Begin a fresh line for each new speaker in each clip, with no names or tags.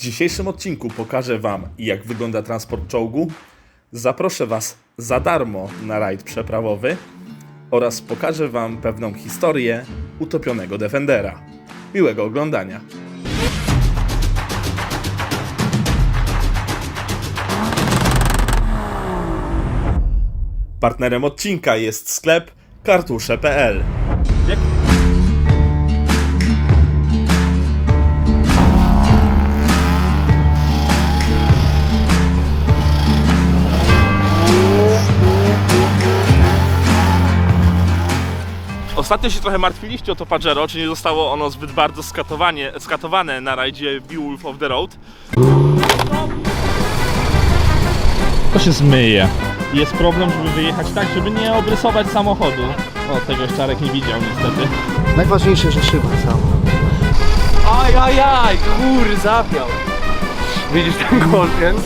W dzisiejszym odcinku pokażę Wam, jak wygląda transport czołgu, zaproszę Was za darmo na rajd przeprawowy oraz pokażę Wam pewną historię utopionego Defendera. Miłego oglądania. Partnerem odcinka jest sklep kartusze.pl. Ostatnio się trochę martwiliście o to Pajero, czy nie zostało ono zbyt bardzo skatowanie, skatowane na rajdzie Beowulf of the Road.
To się zmyje. Jest problem, żeby wyjechać tak, żeby nie obrysować samochodu. O, tego Czarek nie widział niestety.
Najważniejsze, że szyba sama.
Aj, aj, aj, kur, zapiał. Widzisz ten golfien?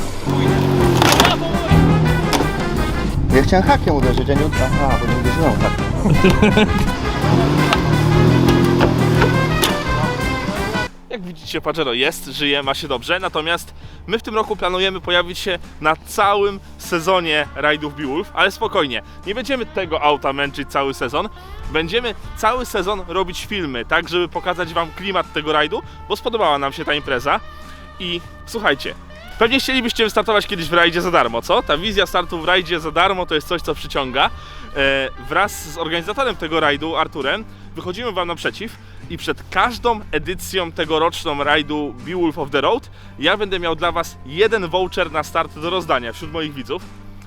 Ja chciałem hakiem uderzyć, a nie... Aha, bo nie uderzyłem hakiem.
Jak widzicie, Pajero jest, żyje, ma się dobrze, natomiast my w tym roku planujemy pojawić się na całym sezonie rajdów Beowulf, ale spokojnie, nie będziemy tego auta męczyć cały sezon, będziemy cały sezon robić filmy, tak żeby pokazać Wam klimat tego rajdu, bo spodobała nam się ta impreza i słuchajcie, Pewnie chcielibyście wystartować kiedyś w rajdzie za darmo, co? Ta wizja startu w rajdzie za darmo to jest coś, co przyciąga. E, wraz z organizatorem tego rajdu, Arturem, wychodzimy Wam naprzeciw i przed każdą edycją tegoroczną rajdu Beowulf of the Road ja będę miał dla Was jeden voucher na start do rozdania wśród moich widzów.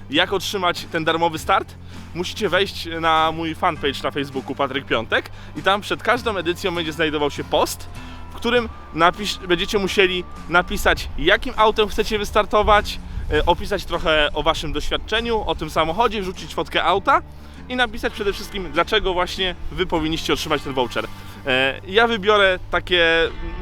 Jak otrzymać ten darmowy start? Musicie wejść na mój fanpage na Facebooku Patryk Piątek i tam przed każdą edycją będzie znajdował się post, w którym będziecie musieli napisać, jakim autem chcecie wystartować, opisać trochę o waszym doświadczeniu, o tym samochodzie, wrzucić fotkę auta i napisać przede wszystkim, dlaczego właśnie wy powinniście otrzymać ten voucher. E, Ja wybiorę takie,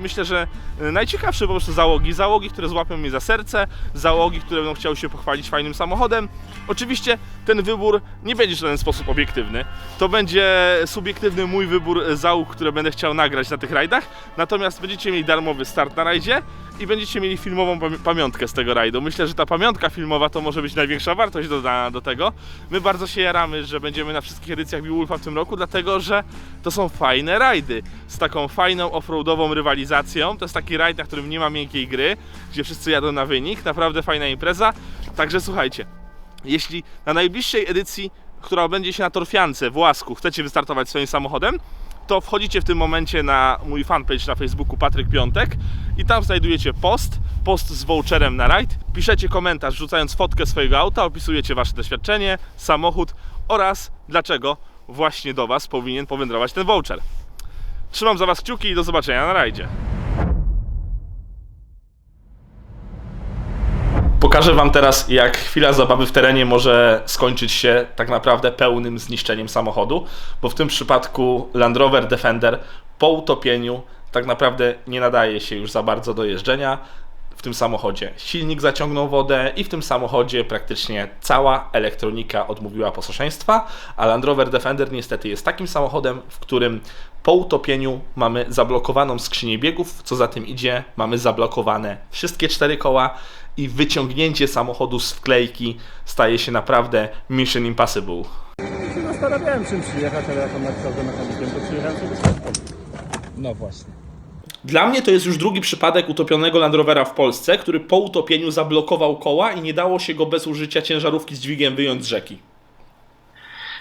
myślę, że e, najciekawsze po prostu załogi. Załogi, które złapią mnie za serce, załogi, które będą chciały się pochwalić fajnym samochodem. Oczywiście ten wybór nie będzie w żaden sposób obiektywny. To będzie subiektywny mój wybór załóg, które będę chciał nagrać na tych rajdach. Natomiast będziecie mieli darmowy start na rajdzie i będziecie mieli filmową pamiątkę z tego rajdu. Myślę, że ta pamiątka filmowa to może być największa wartość dodana do tego. My bardzo się jaramy, że będziemy na wszystkich edycjach Beowulfa w tym roku, dlatego że to są fajne rajdy z taką fajną offroadową rywalizacją. To jest taki rajd, na którym nie ma miękkiej gry, gdzie wszyscy jadą na wynik. Naprawdę fajna impreza. Także słuchajcie, jeśli na najbliższej edycji, która odbędzie się na Torfiance w Łasku, chcecie wystartować swoim samochodem, to wchodzicie w tym momencie na mój fanpage na Facebooku Patryk Piątek i tam znajdujecie post, post z voucherem na rajd. Piszecie komentarz, rzucając fotkę swojego auta, opisujecie wasze doświadczenie, samochód oraz dlaczego właśnie do was powinien powędrować ten voucher. Trzymam za was kciuki i do zobaczenia na rajdzie. Pokażę Wam teraz, jak chwila zabawy w terenie może skończyć się tak naprawdę pełnym zniszczeniem samochodu, bo w tym przypadku Land Rover Defender po utopieniu tak naprawdę nie nadaje się już za bardzo do jeżdżenia. W tym samochodzie silnik zaciągnął wodę i w tym samochodzie praktycznie cała elektronika odmówiła posłuszeństwa, a Land Rover Defender niestety jest takim samochodem, w którym po utopieniu mamy zablokowaną skrzynię biegów, co za tym idzie, mamy zablokowane wszystkie cztery koła i wyciągnięcie samochodu z wklejki staje się naprawdę mission impossible.
Zastanawiałem czym przyjechać, ale jak on napisał, że mechanikiem, to przyjechałem sobie. No właśnie.
Dla mnie to jest już drugi przypadek utopionego Land Rovera w Polsce, który po utopieniu zablokował koła i nie dało się go bez użycia ciężarówki z dźwigiem wyjąć z rzeki.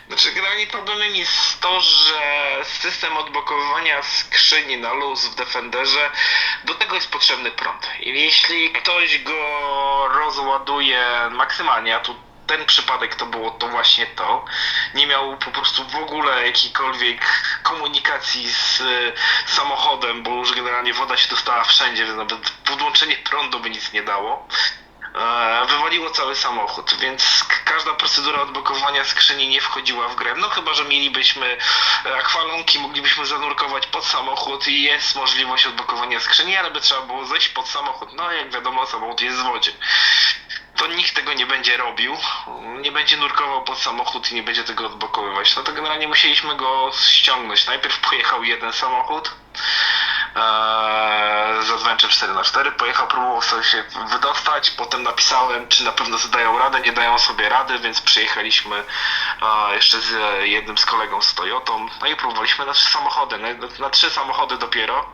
Znaczy, generalnie problemem jest to, że system odblokowywania skrzyni na luz w Defenderze, do tego jest potrzebny prąd. I jeśli ktoś go rozładuje maksymalnie, a tu ten przypadek to było to właśnie to, nie miał po prostu w ogóle jakiejkolwiek komunikacji z y, samochodem, bo już generalnie woda się dostała wszędzie, więc nawet podłączenie prądu by nic nie dało. Wywaliło cały samochód, więc każda procedura odblokowania skrzyni nie wchodziła w grę. No chyba, że mielibyśmy e, akwalunki, moglibyśmy zanurkować pod samochód i jest możliwość odblokowania skrzyni, ale by trzeba było zejść pod samochód. No jak wiadomo, samochód jest w wodzie. To nikt tego nie będzie robił, nie będzie nurkował pod samochód i nie będzie tego odblokowywać. No to generalnie musieliśmy go ściągnąć. Najpierw pojechał jeden samochód, z Adventure 4x4. Pojechał, próbował sobie się wydostać, potem napisałem, czy na pewno zdają radę, nie dają sobie rady, więc przyjechaliśmy e, jeszcze z e, jednym z kolegą z Toyotą, no i próbowaliśmy na trzy samochody, na, na trzy samochody dopiero.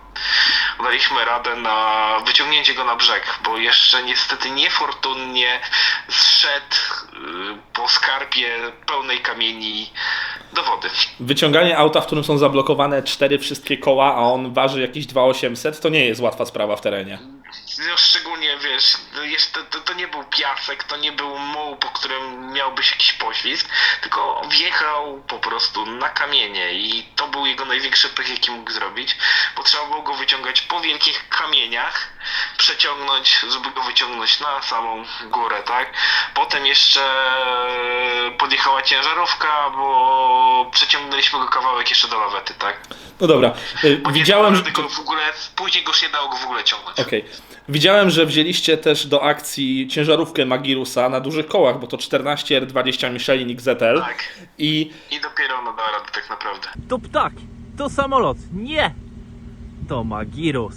Daliśmy radę na wyciągnięcie go na brzeg, bo jeszcze niestety niefortunnie zszedł y, po skarpie pełnej kamieni do wody.
Wyciąganie auta, w którym są zablokowane cztery wszystkie koła, a on waży jakieś 2800, to nie jest łatwa sprawa w terenie.
No, szczególnie wiesz, no, jeszcze to, to nie był piasek, to nie był muł, po którym miałbyś jakiś poślizg, tylko wjechał po prostu na kamienie i to był jego największy pech, jaki mógł zrobić, bo trzeba było go wyciągać po wielkich kamieniach, przeciągnąć, żeby go wyciągnąć na samą górę, tak? Potem jeszcze podjechała ciężarówka, bo przeciągnęliśmy go kawałek jeszcze do lawety, tak?
No dobra, y,
Bo
widziałem, że...
go w ogóle, później go już nie dało go w ogóle ciągnąć.
Okej. Widziałem, że wzięliście też do akcji ciężarówkę Magirusa na dużych kołach, bo to 14R20 Michelin XZL
Tak.
i
I dopiero ona dała radę tak naprawdę.
To ptak, to samolot. Nie! To Magirus.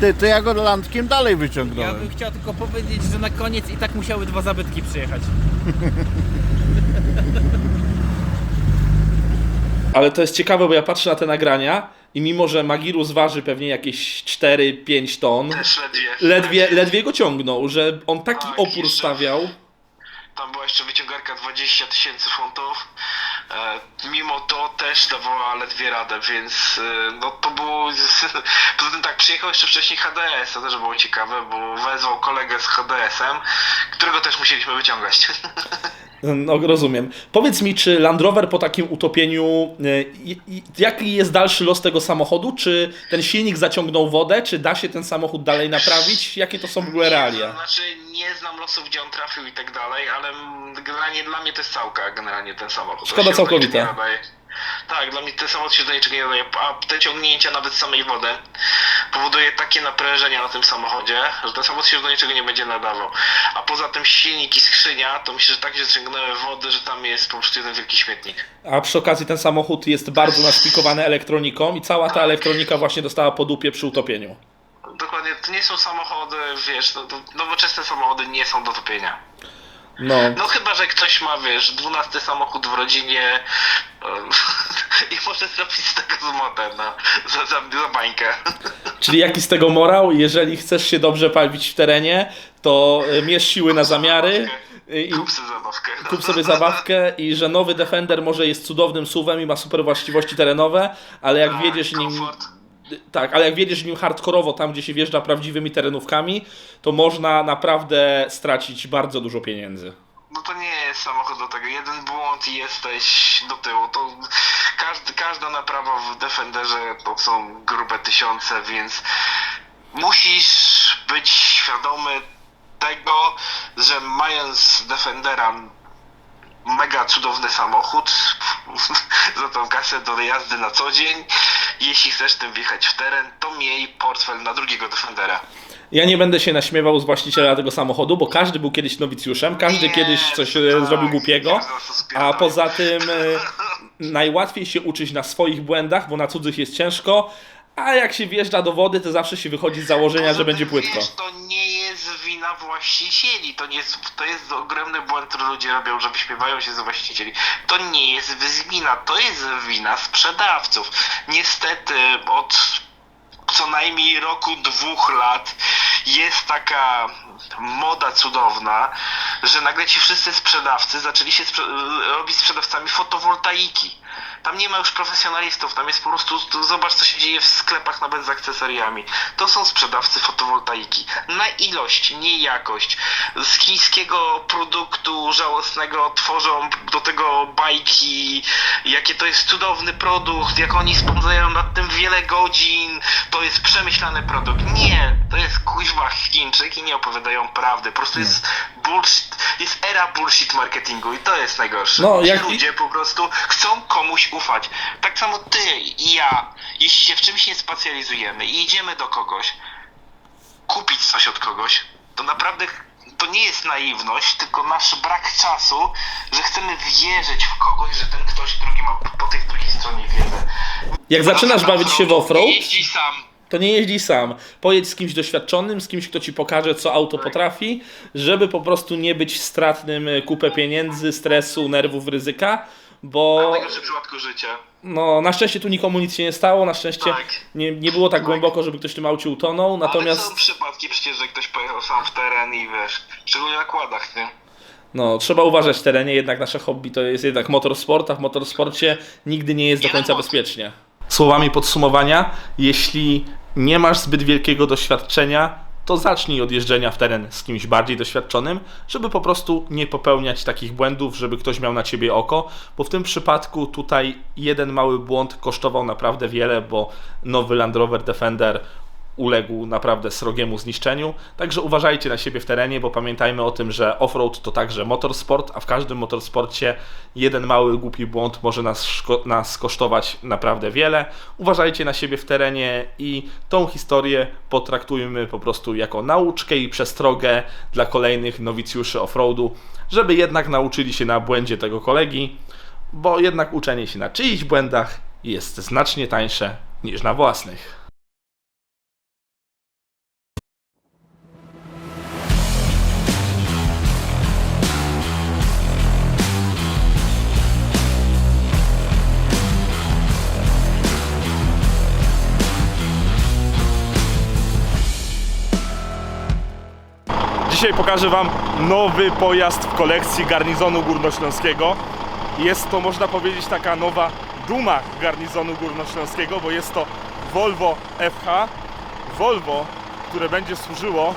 Ty, to ja go landkiem dalej
Ja
wyciągnąłem.
bym chciał tylko powiedzieć, że na koniec i tak musiały dwa zabytki przyjechać.
Ale to jest ciekawe, bo ja patrzę na te nagrania i mimo, że Magirus waży pewnie jakieś 4-5 ton,
Też ledwie.
ledwie, ledwie go ciągnął, że on taki
Tak,
opór
jeszcze-
stawiał.
Tam była jeszcze wyciągarka 20 tysięcy funtów. E, mimo to też dawała ledwie radę, więc e, no to było. Poza tym tak, przyjechał jeszcze wcześniej HDS, to też było ciekawe, bo wezwał kolegę z HDS-em, którego też musieliśmy wyciągać.
No, rozumiem. Powiedz mi, czy Land Rover po takim utopieniu, i- jaki jest dalszy los tego samochodu? Czy ten silnik zaciągnął wodę? Czy da się ten samochód dalej naprawić? Jakie to są w ogóle realia?
Znaczy, nie znam losów, gdzie on trafił i tak dalej, ale mm, generalnie dla mnie to jest całka, generalnie ten samochód.
Szkoda całkowita.
Tak, dla mnie ten samochód się do niczego nie nadaje, a te ciągnięcia nawet samej wody powoduje takie naprężenia na tym samochodzie, że ten samochód się do niczego nie będzie nadawał. A poza tym silnik i skrzynia, to myślę, że tak się ciągnęły wody, że tam jest po prostu jeden wielki śmietnik.
A przy okazji ten samochód jest bardzo naszpikowany elektroniką i cała ta elektronika właśnie dostała po dupie przy utopieniu.
Dokładnie, to nie są samochody, wiesz, no, nowoczesne samochody nie są do topienia.
No,
No chyba, że ktoś ma, wiesz, dwunasty samochód w rodzinie i może zrobić z tego zmotę, no, za, za, za bańkę.
czyli jaki z tego morał? Jeżeli chcesz się dobrze palić w terenie, to y, mierz siły na zamiary i
Kup sobie zabawkę.
kup sobie zabawkę i że nowy Defender może jest cudownym suwem i ma super właściwości terenowe, ale jak
Tak,
wiedziesz nim...
komfort.
Tak, ale jak wiedziesz nim hardkorowo tam, gdzie się wjeżdża prawdziwymi terenówkami, to można naprawdę stracić bardzo dużo pieniędzy.
No to nie jest samochód do tego. Jeden błąd i jesteś do tyłu. To każdy, każda naprawa w Defenderze to są grube tysiące, więc musisz być świadomy tego, że mając Defendera mega cudowny samochód za tą kasę do jazdy na co dzień, jeśli chcesz tym wjechać w teren, to miej portfel na drugiego Defendera.
Ja nie będę się naśmiewał z właściciela tego samochodu, bo każdy był kiedyś nowicjuszem, każdy
Nie,
kiedyś coś e,
tak,
zrobił głupiego,
nas
a poza tym e, najłatwiej się uczyć na swoich błędach, bo na cudzych jest ciężko, a jak się wjeżdża do wody, to zawsze się wychodzi z założenia, że będzie płytko.
Wiesz, to nie wina właścicieli, to, nie jest, to jest ogromny błąd, który ludzie robią, że wyśmiewają się z właścicieli. To nie jest wina, to jest wina sprzedawców. Niestety od co najmniej roku, dwóch lat jest taka moda cudowna, że nagle ci wszyscy sprzedawcy zaczęli się sprze- robić sprzedawcami fotowoltaiki. Tam nie ma już profesjonalistów, tam jest po prostu, tu zobacz co się dzieje w sklepach nawet z akcesoriami. To są sprzedawcy fotowoltaiki. Na ilość, nie jakość. Z chińskiego produktu żałosnego tworzą do tego bajki, jakie to jest cudowny produkt, jak oni spędzają nad tym wiele godzin, to jest przemyślany produkt. Nie, to jest kuźwa Chińczyk i nie opowiadają prawdy. Po prostu jest bullshit, jest era bullshit marketingu i to jest najgorsze.
No, jak-
ludzie po prostu chcą komuś ufać. Tak samo ty i ja, jeśli się w czymś nie specjalizujemy i idziemy do kogoś, kupić coś od kogoś, to naprawdę to nie jest naiwność, tylko nasz brak czasu, że chcemy wierzyć w kogoś, że ten ktoś drugi ma po tej drugiej stronie wiedzę.
Jak zaczynasz bawić się w offroad, to nie jeździ sam. Pojedź z kimś doświadczonym, z kimś, kto ci pokaże, co auto potrafi, żeby po prostu nie być stratnym e, kupę pieniędzy, stresu, nerwów, ryzyka, bo
W najgorszym przypadku
no, na szczęście tu nikomu nic się nie stało, na szczęście
Tak.
nie, nie było tak głęboko, żeby ktoś w tym aucie utonął,
Ale są
natomiast
przypadki przecież, że ktoś pojechał sam w teren i wiesz, szczególnie na kładach, nie?
no, trzeba uważać w terenie, jednak nasze hobby to jest jednak motorsport, a w motorsporcie nigdy nie jest do końca bezpiecznie. Słowami podsumowania, jeśli nie masz zbyt wielkiego doświadczenia, to zacznij od jeżdżenia w teren z kimś bardziej doświadczonym, żeby po prostu nie popełniać takich błędów, żeby ktoś miał na ciebie oko, bo w tym przypadku tutaj jeden mały błąd kosztował naprawdę wiele, bo nowy Land Rover Defender uległ naprawdę srogiemu zniszczeniu. Także uważajcie na siebie w terenie, bo pamiętajmy o tym, że offroad to także motorsport, a w każdym motorsporcie jeden mały głupi błąd może nas, nas kosztować naprawdę wiele. Uważajcie na siebie w terenie i tą historię potraktujmy po prostu jako nauczkę i przestrogę dla kolejnych nowicjuszy offroadu, żeby jednak nauczyli się na błędzie tego kolegi, bo jednak uczenie się na czyichś błędach jest znacznie tańsze niż na własnych.
Dzisiaj pokażę Wam nowy pojazd w kolekcji garnizonu górnośląskiego. Jest to, można powiedzieć, taka nowa duma garnizonu górnośląskiego, bo jest to Volvo FH. Volvo, które będzie służyło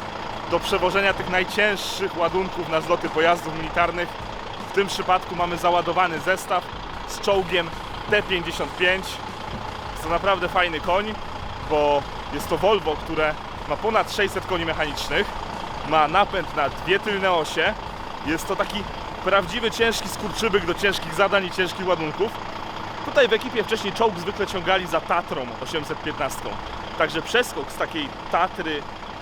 do przewożenia tych najcięższych ładunków na zloty pojazdów militarnych. W tym przypadku mamy załadowany zestaw z czołgiem T-55. Jest to naprawdę fajny koń, bo jest to Volvo, które ma ponad 600 koni mechanicznych, ma napęd na dwie tylne osie. Jest to taki prawdziwy ciężki skurczybyk do ciężkich zadań i ciężkich ładunków. Tutaj w ekipie wcześniej czołg zwykle ciągali za Tatrą 815. Także przeskok z takiej Tatry,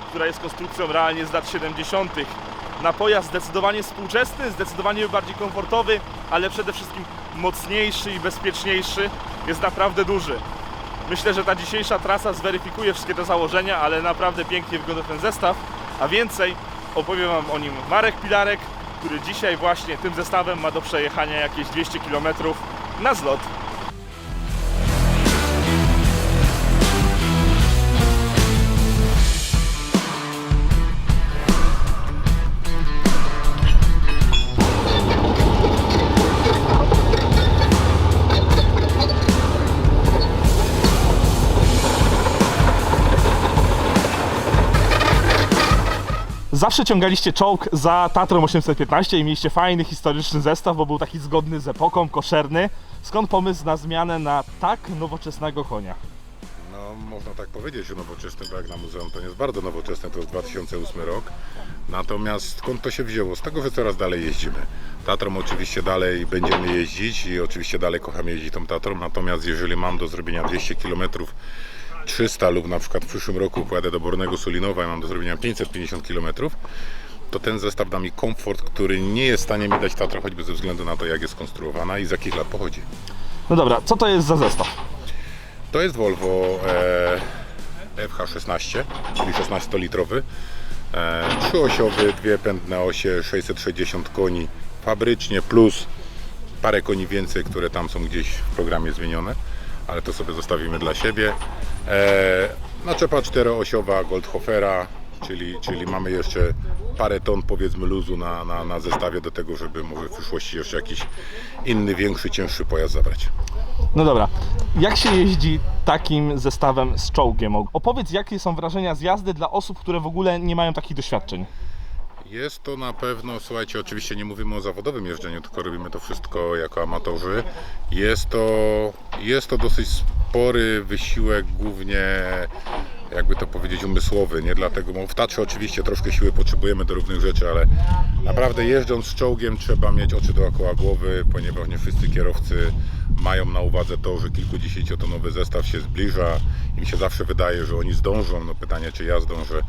która jest konstrukcją realnie z lat 70., na pojazd zdecydowanie współczesny, zdecydowanie bardziej komfortowy, ale przede wszystkim mocniejszy i bezpieczniejszy jest naprawdę duży. Myślę, że ta dzisiejsza trasa zweryfikuje wszystkie te założenia, ale naprawdę pięknie wygląda ten zestaw. A więcej opowie Wam o nim Marek Pilarek, który dzisiaj właśnie tym zestawem ma do przejechania jakieś 200 km na zlot. Zawsze ciągaliście czołg za Tatrą 815 i mieliście fajny historyczny zestaw, bo był taki zgodny z epoką, koszerny. Skąd pomysł na zmianę na tak nowoczesnego konia?
No, można tak powiedzieć, że nowoczesny, bo jak na muzeum to nie jest bardzo nowoczesne, to jest 2008 rok. Natomiast skąd to się wzięło? Z tego, że coraz dalej jeździmy. Tatrą oczywiście dalej będziemy jeździć i oczywiście dalej kocham jeździć tą Tatrą, natomiast jeżeli mam do zrobienia 200 km 300 lub na przykład w przyszłym roku pojadę do Bornego Sulinowa i mam do zrobienia 550 km, to ten zestaw da mi komfort, który nie jest w stanie mi dać Tatra, choćby ze względu na to, jak jest skonstruowana i z jakich lat pochodzi.
No dobra, co to jest za zestaw?
To jest Volvo e, FH16, czyli 16-litrowy. E, trzyosiowy, dwie pędne osie, 660 koni fabrycznie, plus parę koni więcej, które tam są gdzieś w programie zmienione, ale to sobie zostawimy dla siebie. E, naczepa czteroosiowa Goldhofera, czyli, czyli mamy jeszcze parę ton powiedzmy luzu na, na, na zestawie do tego, żeby może w przyszłości jeszcze jakiś inny, większy, cięższy pojazd zabrać.
No dobra, jak się jeździ takim zestawem z czołgiem? Opowiedz, jakie są wrażenia z jazdy dla osób, które w ogóle nie mają takich doświadczeń.
Jest to na pewno, słuchajcie, oczywiście nie mówimy o zawodowym jeżdżeniu, tylko robimy to wszystko jako amatorzy. Jest to, jest to dosyć spory wysiłek, głównie jakby to powiedzieć, umysłowy, nie dlatego, bo w Tatrze oczywiście troszkę siły potrzebujemy do różnych rzeczy, ale naprawdę jeżdżąc z czołgiem trzeba mieć oczy dookoła głowy, ponieważ nie wszyscy kierowcy mają na uwadze to, że kilkudziesięciotonowy zestaw się zbliża. Im się zawsze wydaje, że oni zdążą. No pytanie, czy ja zdążę.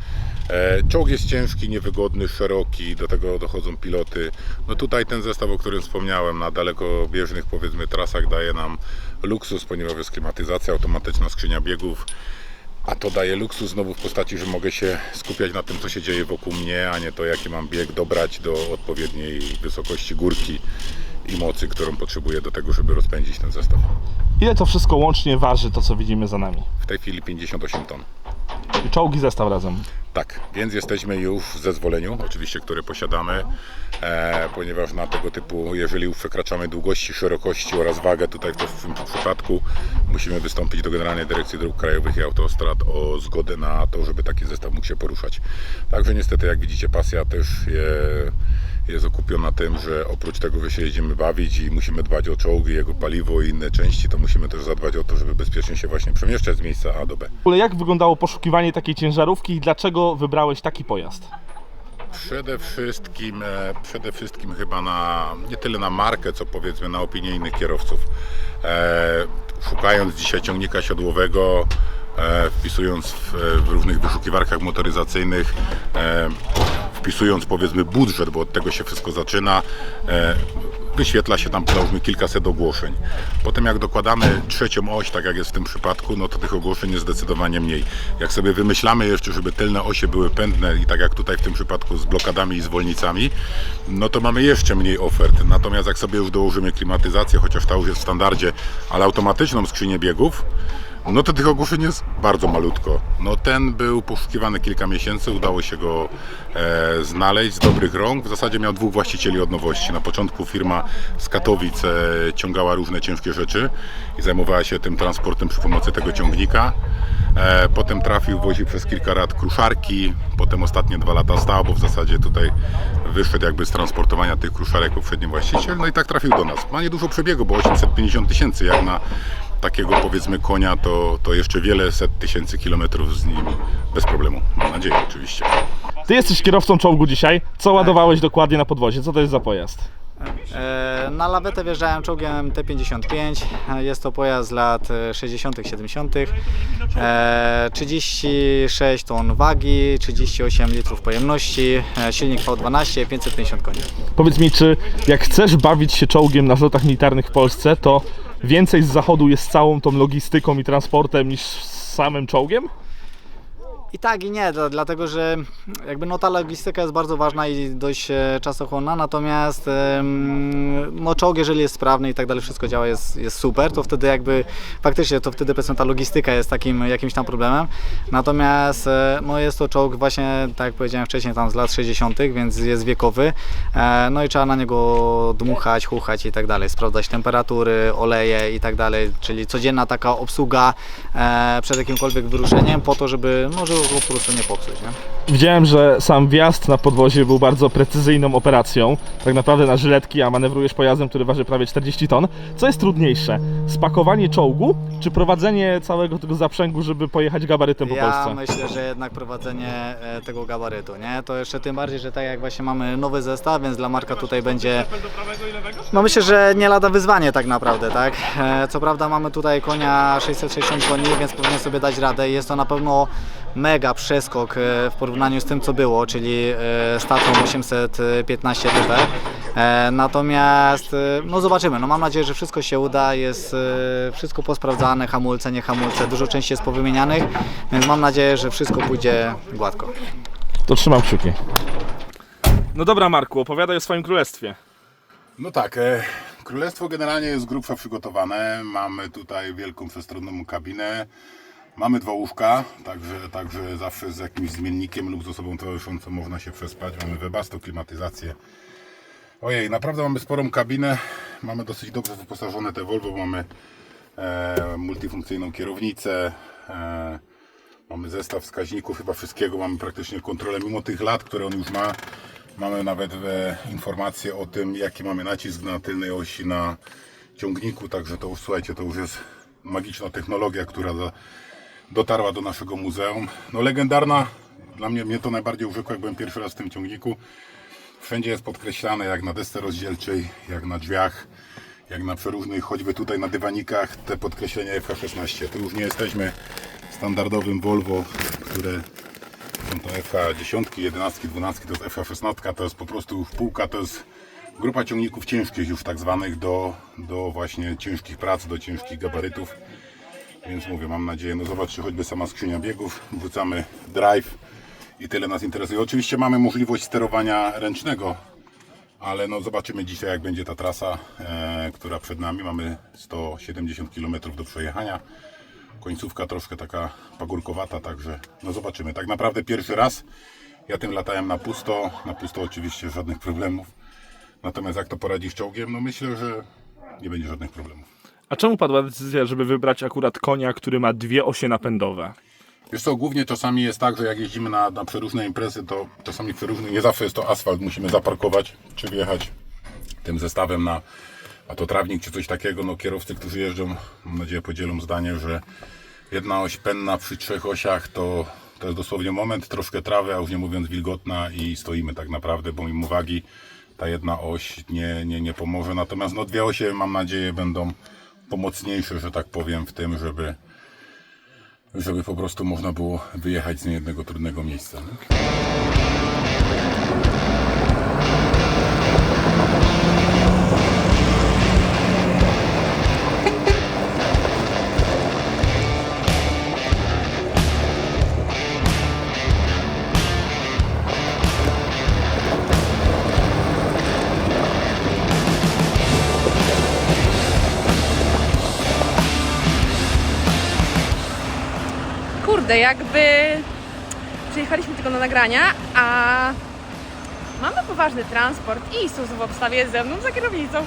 E, czołg jest ciężki, niewygodny, szeroki, do tego dochodzą piloty. No tutaj ten zestaw, o którym wspomniałem, na dalekobieżnych powiedzmy trasach daje nam luksus, ponieważ jest klimatyzacja, automatyczna skrzynia biegów. A to daje luksus znowu w postaci, że mogę się skupiać na tym, co się dzieje wokół mnie, a nie to, jaki mam bieg dobrać do odpowiedniej wysokości górki i mocy, którą potrzebuję do tego, żeby rozpędzić ten zestaw.
Ile to wszystko łącznie waży, to co widzimy za nami?
W tej chwili 58 ton.
I Czołgi zestaw razem.
Tak, więc jesteśmy już w zezwoleniu, oczywiście, które posiadamy, e, ponieważ na tego typu, jeżeli przekraczamy długości, szerokości oraz wagę, tutaj w tym przypadku musimy wystąpić do Generalnej Dyrekcji Dróg Krajowych i Autostrad o zgodę na to, żeby taki zestaw mógł się poruszać. Także niestety, jak widzicie, pasja też je, jest okupiona tym, że oprócz tego, że się jedziemy bawić i musimy dbać o czołgi, jego paliwo i inne części, to musimy też zadbać o to, żeby bezpiecznie się właśnie przemieszczać z miejsca A do B.
Ogóle jak wyglądało poszukiwanie takiej ciężarówki i dlaczego wybrałeś taki pojazd?
Przede wszystkim, e, przede wszystkim chyba na, nie tyle na markę, co powiedzmy na opinię innych kierowców. E, szukając dzisiaj ciągnika siodłowego, e, wpisując w, w różnych wyszukiwarkach motoryzacyjnych, wpisując powiedzmy budżet, bo od tego się wszystko zaczyna, wyświetla się tam załóżmy kilkaset ogłoszeń. Potem jak dokładamy trzecią oś, tak jak jest w tym przypadku, no to tych ogłoszeń jest zdecydowanie mniej. Jak sobie wymyślamy jeszcze, żeby tylne osie były pędne i tak jak tutaj w tym przypadku z blokadami i zwolnicami, no to mamy jeszcze mniej ofert. Natomiast jak sobie już dołożymy klimatyzację, chociaż ta już jest w standardzie, ale automatyczną skrzynię biegów, no to tych ogłoszeń jest bardzo malutko. No ten był poszukiwany kilka miesięcy, udało się go e, znaleźć z dobrych rąk. W zasadzie miał dwóch właścicieli od nowości. Na początku firma z Katowic e, ciągała różne ciężkie rzeczy i zajmowała się tym transportem przy pomocy tego ciągnika. E, potem trafił, woził przez kilka lat kruszarki, potem ostatnie dwa lata stał, bo w zasadzie tutaj wyszedł jakby z transportowania tych kruszarek poprzedni właściciel, no i tak trafił do nas. Ma niedużo przebiegu, bo 850 tysięcy jak na takiego powiedzmy konia, to, to jeszcze wiele set tysięcy kilometrów z nim bez problemu. Mam nadzieję oczywiście.
Ty jesteś kierowcą czołgu dzisiaj. Co ładowałeś dokładnie na podwozie? Co to jest za pojazd?
E, Na lawetę wjeżdżałem czołgiem T55. E, Jest to pojazd z lat e, 60., 70. E, 36 ton wagi, 38 litrów pojemności, e, silnik V12, 550 koni.
Powiedz mi, czy jak chcesz bawić się czołgiem na zlotach militarnych w Polsce, to więcej z zachodu jest całą tą logistyką i transportem niż z samym czołgiem?
I tak i nie, dlatego że jakby no ta logistyka jest bardzo ważna i dość e, czasochłonna, natomiast no czołg jeżeli jest sprawny i tak dalej, wszystko działa, jest, jest super, to wtedy jakby faktycznie to wtedy powiedzmy ta logistyka jest takim jakimś tam problemem. Natomiast e, no jest to czołg właśnie, tak jak powiedziałem wcześniej, tam z lat 60., więc jest wiekowy, e, no i trzeba na niego dmuchać, chuchać i tak dalej, sprawdzać temperatury, oleje i tak dalej, czyli codzienna taka obsługa przed jakimkolwiek wyruszeniem po to, żeby, no, żeby po prostu nie popsuć, nie?
Widziałem, że sam wjazd na podwozie był bardzo precyzyjną operacją. Tak naprawdę na żyletki, a manewrujesz pojazdem, który waży prawie 40 ton. Co jest trudniejsze? Spakowanie czołgu, czy prowadzenie całego tego zaprzęgu, żeby pojechać gabarytem po
Ja
Polsce?
myślę, że jednak prowadzenie e, tego gabarytu, nie? To jeszcze tym bardziej, że tak jak właśnie mamy nowy zestaw, więc dla Marka tutaj będzie... No myślę, że nie lada wyzwanie tak naprawdę, tak? E, Co prawda mamy tutaj konia 660 koni, więc powinien sobie dać radę. Jest to na pewno mega przeskok e, w porównaniu z tym, co było, czyli z Tatrą 815 TT. E, Natomiast, e, no zobaczymy, no mam nadzieję, że wszystko się uda, jest e, wszystko posprawdzane, hamulce, nie hamulce, dużo części jest powymienianych, więc mam nadzieję, że wszystko pójdzie gładko.
To trzymam kciuki. No dobra, Marku, opowiadaj o swoim królestwie.
No tak, e, królestwo generalnie jest z grubsza przygotowane. Mamy tutaj wielką przestronną kabinę. Mamy dwa łóżka, także, także zawsze z jakimś zmiennikiem lub z osobą towarzyszącą można się przespać. Mamy webasto, klimatyzację. Ojej, naprawdę mamy sporą kabinę. Mamy dosyć dobrze wyposażone te Volvo. Mamy e, multifunkcyjną kierownicę. E, mamy zestaw wskaźników, chyba wszystkiego. Mamy praktycznie kontrolę, mimo tych lat, które on już ma. Mamy nawet e, informacje o tym, jaki mamy nacisk na tylnej osi na ciągniku. Także to słuchajcie, to już jest magiczna technologia, która za, dotarła do naszego muzeum. No legendarna, dla mnie, mnie to najbardziej urzekło, jak byłem pierwszy raz w tym ciągniku. Wszędzie jest podkreślane, jak na desce rozdzielczej, jak na drzwiach, jak na przeróżnych, choćby tutaj na dywanikach, te podkreślenia FH16. Tu już nie jesteśmy standardowym Volvo, które są to FH10, 11, 12, to jest FH16, to jest po prostu półka, to jest grupa ciągników ciężkich już tak zwanych do, do właśnie ciężkich prac, do ciężkich gabarytów. Więc mówię, mam nadzieję, no zobaczcie, choćby sama skrzynia biegów, wrzucamy drive i tyle nas interesuje. Oczywiście mamy możliwość sterowania ręcznego, ale no zobaczymy dzisiaj jak będzie ta trasa, e, która przed nami. Mamy 170 km do przejechania. Końcówka troszkę taka pagórkowata, także no zobaczymy. Tak naprawdę pierwszy raz ja tym latałem na pusto, na pusto oczywiście żadnych problemów. Natomiast jak to poradzisz czołgiem, no myślę, że nie będzie żadnych problemów.
A czemu padła decyzja, żeby wybrać akurat konia, który ma dwie osie napędowe?
Wiesz co, głównie czasami jest tak, że jak jeździmy na, na przeróżne imprezy, to czasami przeróżne, nie zawsze jest to asfalt, musimy zaparkować czy wjechać tym zestawem na, a to trawnik czy coś takiego, no kierowcy, którzy jeżdżą, mam nadzieję podzielą zdanie, że jedna oś penna przy trzech osiach to, to jest dosłownie moment, troszkę trawy, a już nie mówiąc wilgotna i stoimy tak naprawdę, bo mimo wagi ta jedna oś nie, nie, nie pomoże, natomiast no dwie osie mam nadzieję będą pomocniejsze, że tak powiem, w tym, żeby żeby po prostu można było wyjechać z niejednego trudnego miejsca. nie?
Kurde, jakby przyjechaliśmy tylko na nagrania, a mamy poważny transport i Isuzu w obstawie ze mną za kierownicą.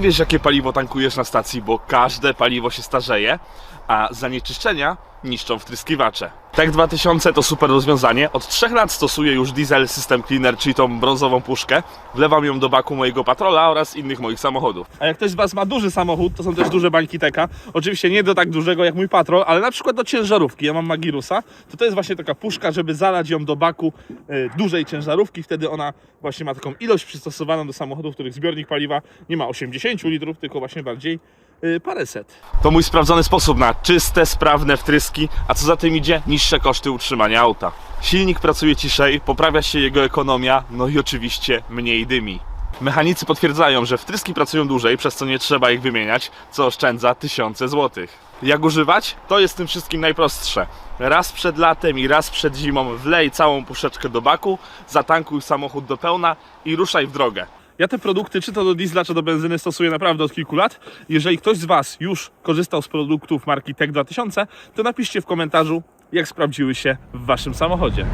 Wiesz, jakie paliwo tankujesz na stacji, bo każde paliwo się starzeje, a zanieczyszczenia niszczą wtryskiwacze. TEK 2000 to super rozwiązanie. Od 3 lat stosuję już diesel System Cleaner, czyli tą brązową puszkę. Wlewam ją do baku mojego patrola oraz innych moich samochodów. A jak ktoś z Was ma duży samochód, to są też duże bańki Teka. Oczywiście nie do tak dużego jak mój patrol, ale na przykład do ciężarówki. Ja mam Magirusa, to to jest właśnie taka puszka, żeby zalać ją do baku e, dużej ciężarówki. Wtedy ona właśnie ma taką ilość przystosowaną do samochodów, których zbiornik paliwa nie ma 80 litrów, tylko właśnie bardziej paręset. To mój sprawdzony sposób na czyste, sprawne wtryski, a co za tym idzie, niższe koszty utrzymania auta. Silnik pracuje ciszej, poprawia się jego ekonomia, no i oczywiście mniej dymi. Mechanicy potwierdzają, że wtryski pracują dłużej, przez co nie trzeba ich wymieniać, co oszczędza tysiące złotych. Jak używać? To jest tym wszystkim najprostsze. Raz przed latem i raz przed zimą wlej całą puszeczkę do baku, zatankuj samochód do pełna i ruszaj w drogę. Ja te produkty, czy to do diesla, czy do benzyny, stosuję naprawdę od kilku lat. Jeżeli ktoś z Was już korzystał z produktów marki TEK 2000, to napiszcie w komentarzu, jak sprawdziły się w Waszym samochodzie.